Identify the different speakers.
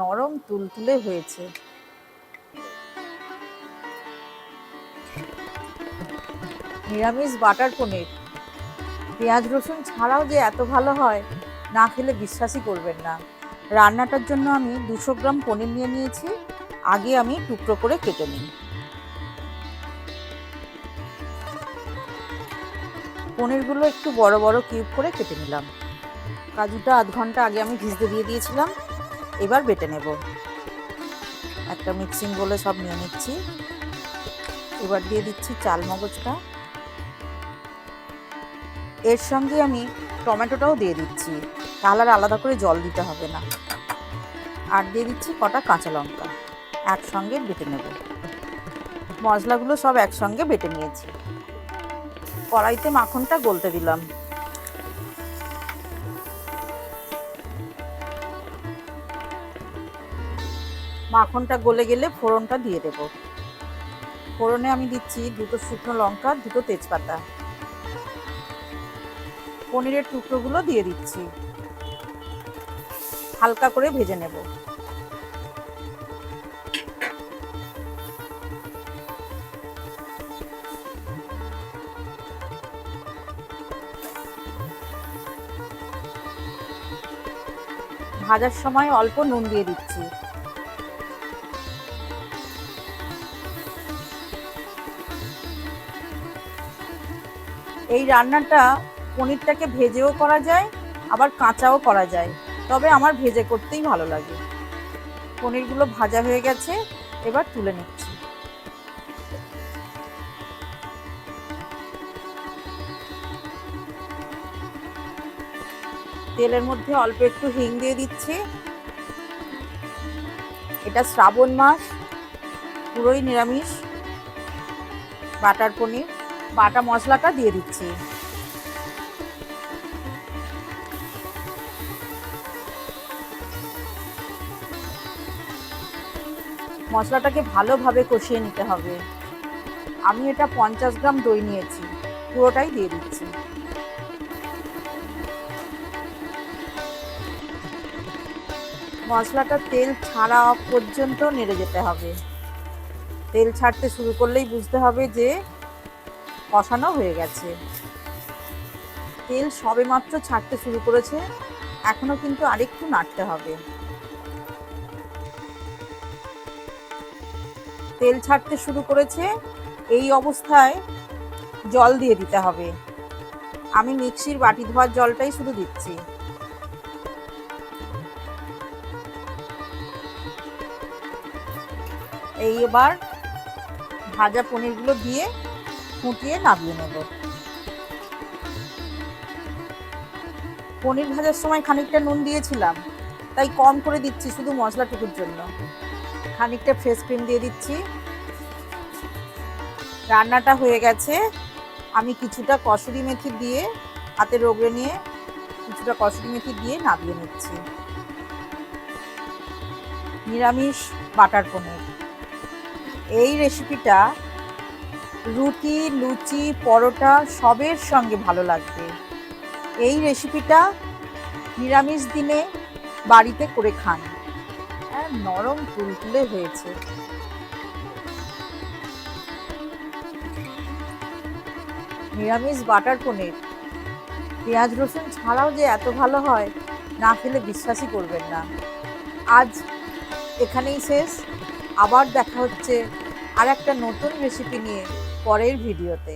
Speaker 1: নরম তুলতুলে হয়েছে। নিরামিষ বাটার পনির। পেঁয়াজ, রসুন ছাড়াও যে এত ভালো হয়, না খেলে বিশ্বাসই করবেন না। রান্নাটার জন্য আমি দুশো গ্রাম পনির নিয়ে নিয়েছি। আগে আমি টুকরো করে কেটে নিই। পনিরগুলো একটু বড় বড় কিউব করে কেটে নিলাম। কাজুটা আধ ঘণ্টা আগে আমি ভিজতে দিয়ে দিয়েছিলাম। এবার বেটে নেব। একটা মিক্সিং বলে সব নিয়ে নিচ্ছি। এবার দিয়ে দিচ্ছি চাল মগজটা। এর সঙ্গে আমি টমেটোটাও দিয়ে দিচ্ছি। তাহলে আর আলাদা করে জল দিতে হবে না। আর দিয়ে দিচ্ছি কটা কাঁচা লঙ্কা। একসঙ্গে বেটে নেব। মশলাগুলো সব একসঙ্গে বেটে নিয়েছি। কড়াইতে মাখনটা গলতে দিলাম। মাখনটা গলে গেলে ফোড়নটা দিয়ে দেব। ফোড়নে আমি দিচ্ছি দুটো শুকনো লঙ্কা, দুটো তেজপাতা। পনিরের টুকরোগুলো দিয়ে দিচ্ছি। হালকা করে ভেজে নেব। ভাজার সময় অল্প নুন দিয়ে দিচ্ছি। এই রান্নাটা পনিরটাকে ভেজেও করা যায়, আবার কাঁচাও করা যায়। তবে আমার ভেজে করতেই ভালো লাগে। পনিরগুলো ভাজা হয়ে গেছে, এবার তুলে নিচ্ছি। তেলের মধ্যে অল্প একটু হিং দিয়ে দিচ্ছি। এটা শ্রাবণ মাস, পুরোই নিরামিষ। বাটার পনির। বাটা মশলাটা দিয়ে দিচ্ছি। মশলাটাকে ভালোভাবে কষিয়ে নিতে হবে। আমি এটা পঞ্চাশ গ্রাম দই নিয়েছি, পুরোটাই দিয়ে দিচ্ছি। মশলাটা তেল ছাড়া পর্যন্ত নেড়ে যেতে হবে। তেল ছাড়তে শুরু করলেই বুঝতে হবে যে কষানো হয়ে গেছে। তেল সবেমাত্র ছাড়তে শুরু করেছে। এখনও কিন্তু আরেকটু নাড়তে হবে। তেল ছাড়তে শুরু করেছে। এই অবস্থায় জল দিয়ে দিতে হবে। আমি মিক্সির বাটি ধোয়ার জলটাই শুধু দিচ্ছি। এই এবার ভাজা পনিরগুলো দিয়ে ফুটিয়ে নামিয়ে নেব। পনির ভাজার সময় খানিকটা নুন দিয়েছিলাম, তাই কম করে দিচ্ছি শুধু মশলাটুকুর জন্য। খানিকটা ফ্রেশ ক্রিম দিয়ে দিচ্ছি। রান্নাটা হয়ে গেছে। আমি কিছুটা কসুরি মেথি দিয়ে হাতে রোগড়ে নিয়ে কিছুটা কসুরি মেথি দিয়ে নামিয়ে নিচ্ছি। নিরামিষ বাটার পনির। এই রেসিপিটা রুটি, লুচি, পরোটা সবের সঙ্গে ভালো লাগবে। এই রেসিপিটা নিরামিষ দিনে বাড়িতে করে খান। হ্যাঁ নরম তুলতুলে হয়েছে। নিরামিষ বাটার পনির। পেঁয়াজ, রসুন ছাড়াও যে এত ভালো হয়, না খেলে বিশ্বাসই করবেন না। আজ এখানেই শেষ। আবার দেখা হচ্ছে আর একটা নতুন রেসিপি নিয়ে। পরের ভিডিওতে।